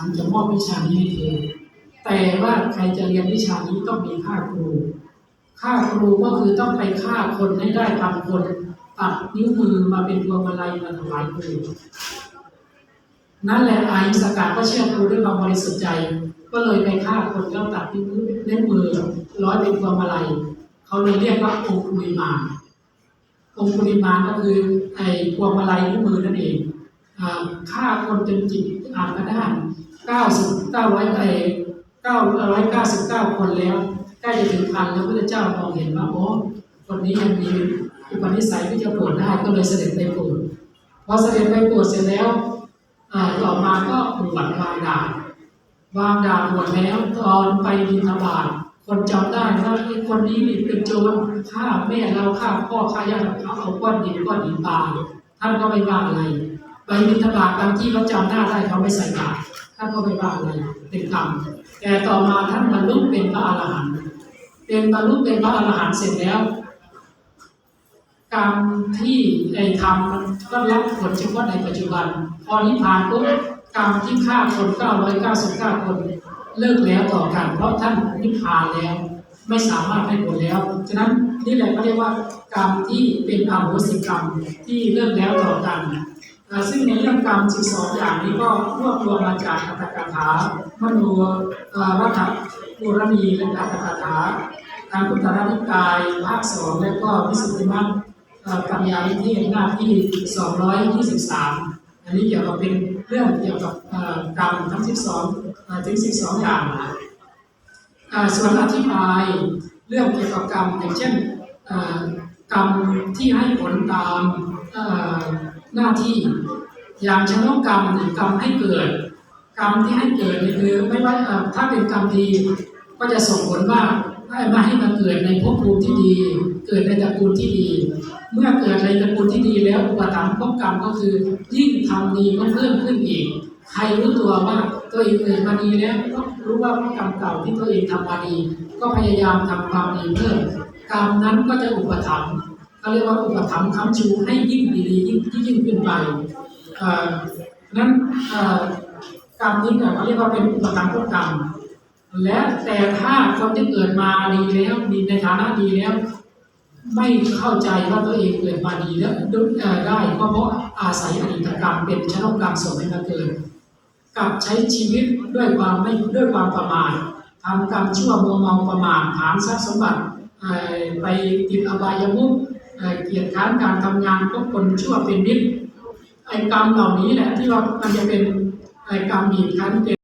ฉันจะมอบวิชานี้ให้เธอ แต่ว่าใครจะเรียนวิชานี้ต้องมีค่าครู ค่าครูก็คือต้องไปฆ่าคนให้ได้พันคนตัดนิ้วมือมาเป็นพวงมาลัยมาถวายครูนั่นแหละอายิสกาก็เชื่อครูด้วยความบริสุทธิ์ใจ ก็เลยไปฆ่าคนแล้วตัดนิ้วมือเล่นมือร้อยเป็นพวงมาลัยเขาเลยเรียกว่าองคุลิมานองคุลิมานก็คือไอ้พวงมาลัยนิ้วมือนั่นเอง ฆ่าคนจนจิตอาพด้านเก้าสิบเก้าร้อยไอ้เก้าร้อยเก้าสิบเก้าคนแล้วใกล้จะถึงพันแล้วพระเจ้ามองเห็นว่าโอ้คนนี้ยังมีอุปนิสัยที่จะปรดได้ก็เลยเสด็จไปปรดพอเสด็จไปปรดเสร็จแล้วต่อมาก็บวชวางดาบวางดาบบวชแล้วตอนไปบิณฑบาตคนจำได้ว่าไอ้คนนี้นี่เป็นโจรฆ่าแม่เราฆ่าพ่อฆ่าญาติเขาเอาก้อนดินก้อนหินปาท่านก็ไม่ว่าอะไร ไปบิณฑบาตบางที่เขาจำหน้าได้เขาไม่ใส่บาตรท่านก็ไม่ว่าอะไรเป็นกรรมแต่ต่อมาท่านบรรลุเป็นพระอรหันต์เป็นบรรลุเป็นพระอรหันต์เสร็จแล้วกรรมที่ได้ทำมันก็รับผลเฉพาะในปัจจุบัน พอนิพพานปุ๊บกรรมที่ฆ่าคน999คนเลิกแล้วต่อกัน เพราะท่านนิพพานแล้ว ไม่สามารถให้ผลแล้ว ฉะนั้นนี่แหละเขาเรียกว่ากรรมที่เป็นอโหสิกรรมที่เลิกแล้วต่อกัน ซึ่งในเรื่องกรรม12อย่างนี้ก็รวบรวมมาจากอัตถกถามโนเอ่อรัฐปุรณีและอัตถกถาทางพุทธรานิกายภาคสองและก็วิสุทธิมรรคเอ่อปัญญาวิเทศหน้าที่ 223 อันนี้เกี่ยวกับเป็นเรื่องเกี่ยวกับกรรมทั้ง 12 ถึง 12 อย่างส่วนอธิบายเรื่องเกี่ยวกับกรรมอย่างเช่นกรรมที่ให้ผลตาม หน้าที่ อย่างชนกกรรมนี่กรรมให้เกิด กรรมที่ให้เกิดนี่คือไม่ว่าถ้าเป็นกรรมดีก็จะส่งผลว่าให้มาให้มาเกิดในภพภูมิที่ดี เกิดในตระกูลที่ดี เมื่อเกิดในตระกูลที่ดีแล้วอุปถัมภ์ภพกรรมก็คือ ยิ่งทำดีก็เพิ่มขึ้นอีก ใครรู้ตัวว่าตัวเองเกิดมาดีแล้วก็รู้ว่าพกรรมเก่าที่ตัวเองทำมาดี ก็พยายามทำความดีเพิ่มกรรมนั้นก็จะอุปถัมภ์ เขาเรียกว่าอุปถัมภ์ค้ำชูให้ยิ่งดีๆยิ่งยิ่งขึ้นไปนั้นกรรมนี้เนี่ยเขาเรียกว่าเป็นอุปถัมภ์ภพกรรม และแต่ถ้าคนที่เกิดมาดีแล้วมีในฐานะดีแล้ว ไม่เข้าใจว่าตัวเองเกิดมาดีแล้วได้ก็เพราะอาศัยอดีตกรรมเป็นชนกกรรมส่งให้มาเกิดกับใช้ชีวิตด้วยความไม่ด้วยความประมาททำกรรมชั่วมัวเมาประมาทฐานทรัพย์สมบัติไปติดอบายมุข เอ่อเกียรติค้านการทำงานก็คนชั่วเป็นมิตรไอ้กรรมเหล่านี้แหละที่ว่ามันจะเป็นไอ้กรรมบีบคั้นเป็น